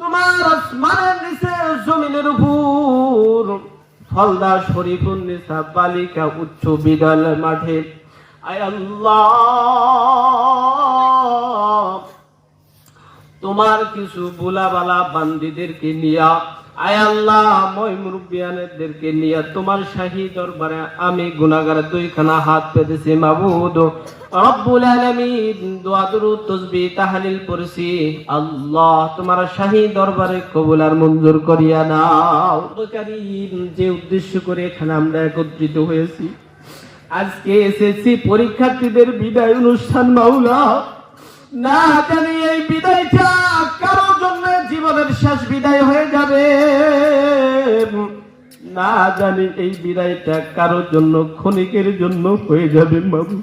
তোমার ফলদা নিসা বালিকা উচ্চ বিদ্যালয় মাঠে। আল্লাহ তোমার কিছু বুলাবালা বান্দিদেরকে নিয়া আয় আল্লাহ, মই মুরব্বিয়ানদেরকে নিয়া তোমার শাহী দরবারে আমি গুনাহগার দুইখানা হাত পেতেছি মাবুদ। রব্বুল দোয়া, দুরুদ, তাসবিহ আল্লাহ, তোমার শাহী দরবারে কবুল আর মঞ্জুর করিয়া নাও। যে উদ্দেশ্য করে এখানে আমরা একত্রিত হয়েছি, আজকে এসএসসি পরীক্ষার্থীদের বিদায় অনুষ্ঠান, মাওলা। না জানি এই বিদায়টা কারোর জীবনের শেষ বিদায় হয়ে যাবে। না জানি এই বিদায়টা কারোর জন্য, ক্ষণিকের জন্য হয়ে যাবে বাবু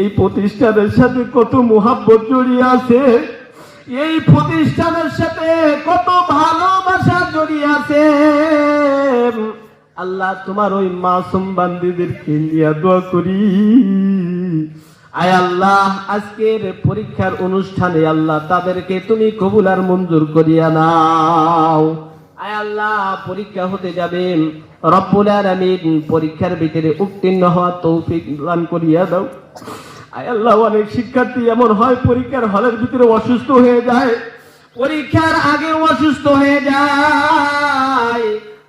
এই প্রতিষ্ঠানের সাথে কত মোহাব্বত জড়িয়ে আছে। এই প্রতিষ্ঠানের সাথে কত ভালোবাসা জড়িয়ে আছে। আল্লাহ, তোমার ওই মাসুম বান্দিদেরকে নিয়ে দোয়া করি। আয় আল্লাহ, আজকের পরীক্ষার অনুষ্ঠানে আল্লাহ তাদেরকে তুমি কবুল আর মঞ্জুর করিয়া নাও। আয় আল্লাহ, পরীক্ষা হতে যাবে। রব্বুল আলামিন পরীক্ষার ভিতরে উত্তীর্ণ হওয়ার তৌফিক দান করিয়া দাও। আয় আল্লাহ, অনেক শিক্ষার্থী এমন হয়, পরীক্ষার হলের ভিতরে অসুস্থ হয়ে যায়। পরীক্ষার আগে অসুস্থ হয়ে যায়।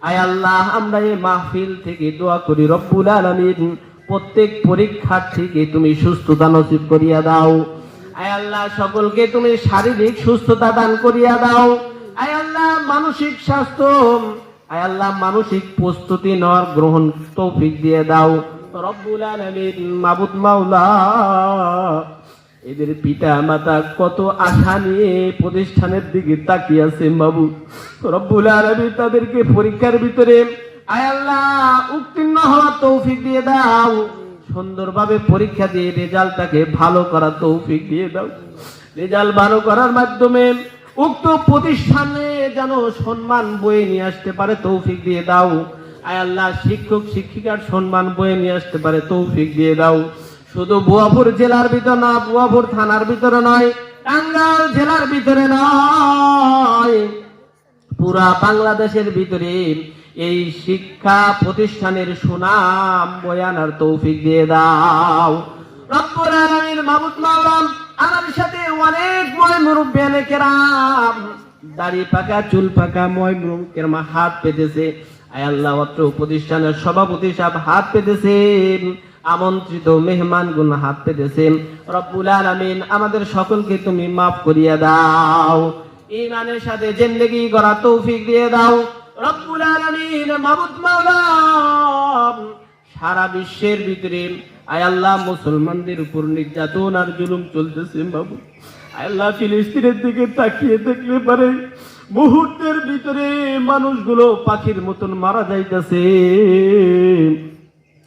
আয় আল্লাহ, আমরা এই মাহফিল থেকে দোয়া করি, রব্বুল আলামিন। প্রত্যেক পরীক্ষার্থীকে তুমি সুস্থতা নসিব করিয়া দাও। আয় আল্লাহ, সকলকে তুমি শারীরিক সুস্থতা দান করিয়া দাও। আয় আল্লাহ, মানসিক স্বাস্থ্য। আয় আল্লাহ, মানসিক প্রস্তুতি নেওয়ার গ্রহণ তৌফিক দিয়ে দাও। রব্বুল আলামিন, মাবুদ মাওলা, এদের পিতা মাতা কত আশা নিয়ে প্রতিষ্ঠানের দিকে তাকিয়ে আছে বাবু রব্বুল আলামিন তাদেরকে পরীক্ষার ভিতরে, আয় আল্লাহ উত্তীর্ণ হওয়ার তৌফিক দিয়ে দাও। সুন্দরভাবে পরীক্ষা দিয়ে রেজাল্টটাকে ভালো করার তৌফিক দিয়ে দাও। রেজাল্ট ভালো করার মাধ্যমে উক্ত প্রতিষ্ঠানে যেন সম্মান বয়ে নিয়ে আসতে পারে, তৌফিক দিয়ে দাও। আয় আল্লাহ, শিক্ষক, শিক্ষিকার সম্মান বয়ে নিয়ে আসতে পারে, তৌফিক দিয়ে দাও। শুধু বুয়াপুর জেলার ভিতর না, বুয়াপুর থানার ভিতরে নয়, টাঙ্গাইল জেলার ভিতরে নয়। পুরা বাংলাদেশের ভিতরে এই শিক্ষা প্রতিষ্ঠানের সুনাম বয়ানার তৌফিক দিয়ে দাও। সাথে অনেক কেরাম। দাড়ি পাকা, চুল পাকা হাত পেতেছে। প্রতিষ্ঠানের হাত আমন্ত্রিত মেহমান গুন হাত পেতেছে। রব্বুল আলামিন, আমাদের সকলকে তুমি মাফ করিয়া দাও। ইমানের সাথে জিন্দেগি গড়া তৌফিক দিয়ে দাও। রব্বুল আলামিন, মাবুদ মাওলা, সারা বিশ্বের ভিতরে, আয় আল্লাহ, মুসলমানদের উপর নির্যাতন আর জুলুম চলতেছে, বাবু। আয় আল্লাহ, ফিলিস্তিনের দিকে তাকিয়ে দেখলে পারে, মুহূর্তের ভিতরে মানুষগুলো পাখির মতন মারা যাইতেছে।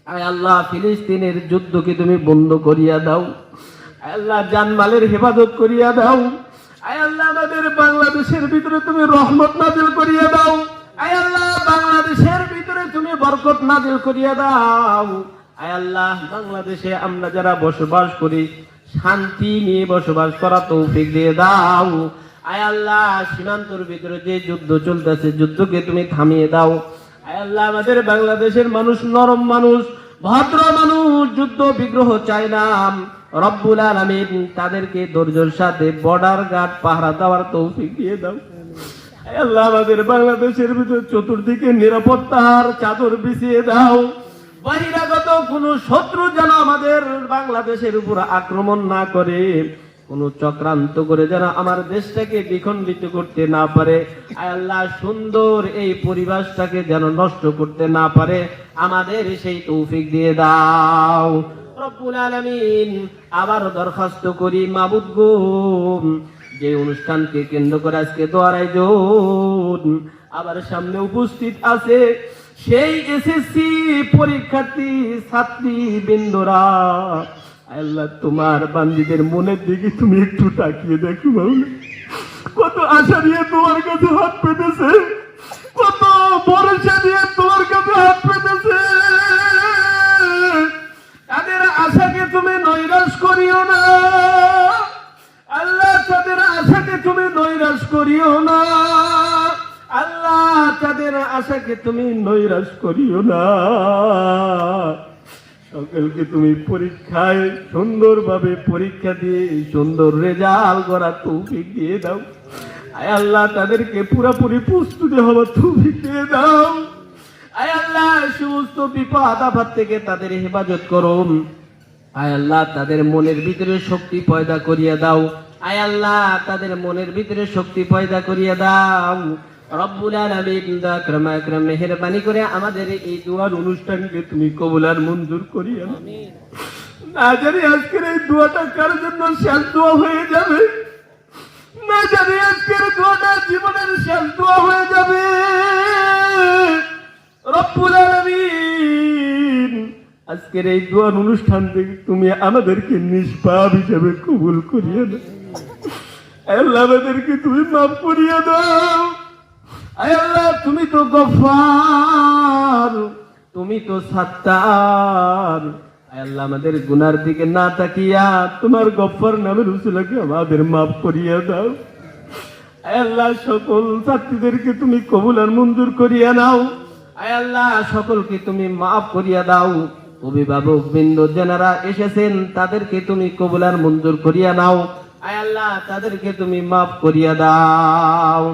আয় আল্লাহ, ফিলিস্তিনের যুদ্ধকে তুমি বন্ধ করিয়া দাও। আল্লাহ, জানমালের হেফাজত করিয়া দাও। আল্লাহ, আমাদের বাংলাদেশের ভিতরে তুমি রহমত নাজিল করিয়া দাও। আয় আল্লাহ, বাংলাদেশের ভিতরে তুমি বরকত নাজিল করিয়া দাও। আয় আল্লাহ, বাংলাদেশে আমরা যারা বসবাস করি, শান্তি নিয়ে বসবাস করা তৌফিক দিয়ে দাও। আয় আল্লাহ, সীমান্তর ভিতরে যে যুদ্ধ চলতেছে, যুদ্ধকে তুমি থামিয়ে দাও। আয় আল্লাহ, আমাদের বাংলাদেশের মানুষ, নরম মানুষ, ভদ্র মানুষ, যুদ্ধ বিগ্রহ চায় না। রব্বুল আলামিন তাদেরকে ধৈর্যের সাথে বর্ডার গার্ড পাহারা দেওয়ার তৌফিক দিয়ে দাও। আল্লাহ, আমাদের বাংলাদেশের ভিতর চতুর্দিকে নিরাপত্তার চাদর বিছিয়ে দাও। বহিরাগত কোন শত্রু যেন আমাদের বাংলাদেশের উপর আক্রমণ না করে, কোন চক্রান্ত করে যেন আমার দেশটাকে দ্বিখণ্ডিত করতে না পারে। আল্লাহ, সুন্দর এই পরিবেশটাকে যেন নষ্ট করতে না পারে। আমাদের সেই তৌফিক দিয়ে দাও। রব্বুল আলামিন আবার দরখাস্ত করি, মাবুদ গো। যে অনুষ্ঠানকে কেন্দ্র করে আজকে দোয়ার আয়োজন। আবার সামনে উপস্থিত আছে সেই এসএসসি পরীক্ষার্থী ছাত্রী বিন্দুরা আল্লাহ, তোমার বান্দিদের মনের দিকে তুমি একটু তাকিয়ে দেখো বাবু। কত আশা নিয়ে তোমার কাছে হাত পেতেছে। কত ভরসা দিয়ে তোমার কাছে হাত পেতেছে। আশাকে তুমি নৈরাশ করিও না। সকলকে তুমি পরীক্ষায় সুন্দরভাবে পরীক্ষা দিয়ে সুন্দর রেজাল্ট করার তৌফিক দিয়ে দাও। আয় আল্লাহ, তাদেরকে পুরোপুরি প্রস্তুতি হওয়ার তৌফিক দিয়ে দাও। আয় আল্লাহ, সমস্ত বিপদ থেকে তাদের হেফাজত করো আয় আল্লাহ, তাদের মনের ভিতরে শক্তি পয়দা করিয়া দাও। আয় আল্লাহ, তাদের মনের ভিতরে শক্তি পয়দা করিয়া দাও। রব্বুল আলামিন আকরাম আকরাম মেহেরবানি করে আমাদের এই দুয়ার অনুষ্ঠানকে তুমি কবুল আর মঞ্জুর করিয়া। না জানি আজকের এই দোয়াটা কার জন্য শেষ দোয়া হয়ে যাবে। না জানি আজকের দোয়াটা জীবনের শেষ দোয়া হয়ে যাবে। রব্বুল আলামিন, আজকের এই দোয়ার অনুষ্ঠান থেকে তুমি আমাদেরকে নিষ্পাপ হিসেবে কবুল করিয়ে দাও আল্লাহ আমাদেরকে তুমি মাফ করিয়ে দাও আল্লাহ, তুমি তো গফার, তুমি তো সাত্তার। আল্লাহ, আমাদের গুনার দিকে না তাকিয়া তোমার গফার নামের উসুলাকে আমাদের মাফ করিয়া দাও। আল্লাহ, সকল ছাত্রীদেরকে তুমি কবুল আর মঞ্জুর করিয়া নাও। আল্লাহ, সকলকে তুমি মাফ করিয়া দাও। অভিভাবক বৃন্দ যারা এসেছেন, তাদেরকে তুমি কবুল আর মঞ্জুর করিয়া নাও। আয় আল্লাহ, তাদেরকে তুমি মাফ করিয়া দাও।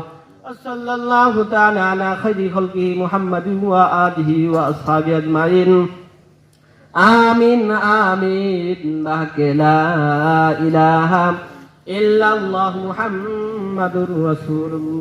وصلى الله تعالى على خير خلقه محمد وآله وأصحابه أجمعين آمين آمين بحق لا إله إلا الله محمد رسول الله